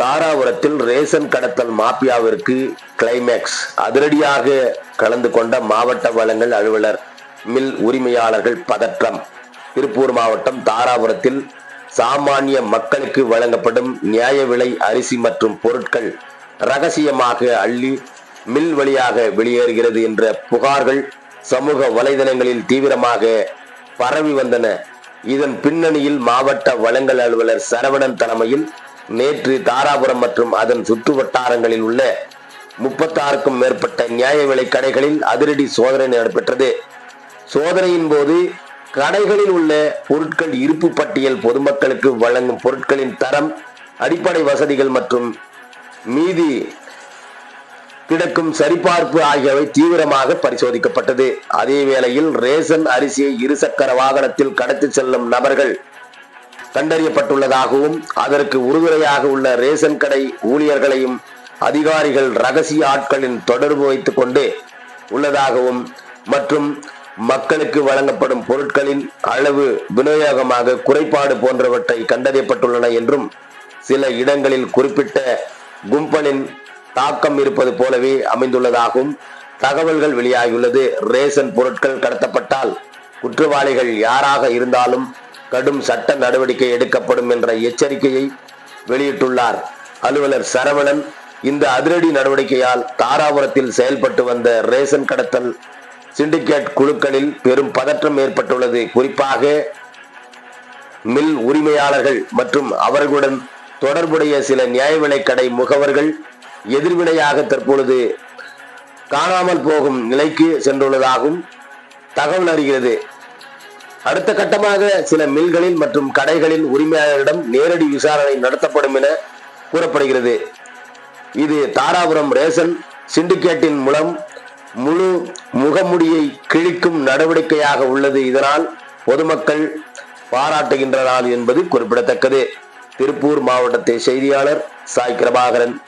தாராபுரத்தில் ration கடத்தல் மாபியாவிற்கு climax அதிரடியாக கலந்து கொண்ட மாவட்ட வளங்கள் அலுவலர் மில் உரிமையாளர்கள் பதற்றம். திருப்பூர் மாவட்டம் தாராபுரத்தில் சாமானிய மக்களுக்கு வழங்கப்படும் நியாய விலை அரிசி மற்றும் பொருட்கள் ரகசியமாக அள்ளி மில் வழியாக வெளியேறுகிறது என்ற புகார்கள் சமூக வலைதளங்களில் தீவிரமாக பரவி வந்தன. இதன் பின்னணியில் மாவட்ட வளங்கள் அலுவலர் சரவணன் தலைமையில் நேற்று தாராபுரம் மற்றும் அதன் சுற்று வட்டாரங்களில் உள்ள முப்பத்தாறுக்கும் மேற்பட்ட நியாய விலை கடைகளில் அதிரடி சோதனை நடைபெற்றது. சோதனையின் போது கடைகளில் உள்ள பொருட்கள் இருப்பு பட்டியல் பொதுமக்களுக்கு வழங்கும் பொருட்களின் தரம் அடிப்படை வசதிகள் மற்றும் மீதி கிடக்கும் சரிபார்ப்பு ஆகியவை தீவிரமாக பரிசோதிக்கப்பட்டது. அதே வேளையில் ரேசன் அரிசியை இருசக்கர வாகனத்தில் கடத்தி செல்லும் நபர்கள் கண்டறியப்பட்டுள்ளதாகவும் அதற்கு உறுதுணையாக உள்ள ரேஷன் கடை ஊழியர்களையும் அதிகாரிகள் ரகசிய ஆட்களின் தொடர்பு வைத்துக் கொண்டு உள்ளதாகவும் மற்றும் மக்களுக்கு வழங்கப்படும் பொருட்களின் அளவு விநியோகமாக குறைபாடு போன்றவற்றை கண்டறியப்பட்டுள்ளன என்றும் சில இடங்களில் குறிப்பிட்ட கும்பலின் தாக்கம் இருப்பது போலவே அமைந்துள்ளதாகவும் தகவல்கள் வெளியாகியுள்ளது. ரேஷன் பொருட்கள் கடத்தப்பட்டால் குற்றவாளிகள் யாராக இருந்தாலும் கடும் சட்ட நடவடிக்கை எடுக்கப்படும் என்ற எச்சரிக்கையை வெளியிட்டுள்ளார். அலுவலர் சரவணன் இந்த அதிரடி நடவடிக்கையால் தாராபுரத்தில் செயல்பட்டு வந்த ரேஷன் கடத்தல் சிண்டிகேட் குழுக்களில் பெரும் பதற்றம் ஏற்பட்டுள்ளது. குறிப்பாக மில் உரிமையாளர்கள் மற்றும் அவர்களுடன் தொடர்புடைய சில நியாய விலைக்கடை முகவர்கள் எதிர்வினையாக தற்பொழுது காணாமல் போகும் நிலைக்கு சென்றுள்ளதாகவும் தகவல் அறிகிறது. அடுத்த கட்டமாக சில மில்களில் மற்றும் கடைகளின் உரிமையாளரிடம் நேரடி விசாரணை நடத்தப்படும் என கூறப்படுகிறது. இது தாராபுரம் ரேஷன் சிண்டிகேட்டின் மூலம் முழு முகமுடியை கிழிக்கும் நடவடிக்கையாக உள்ளது. இதனால் பொதுமக்கள் பாராட்டுகின்றனர் என்பது குறிப்பிடத்தக்கது. திருப்பூர் மாவட்டத்தை செய்தியாளர் சாய் கிரபாகரன்.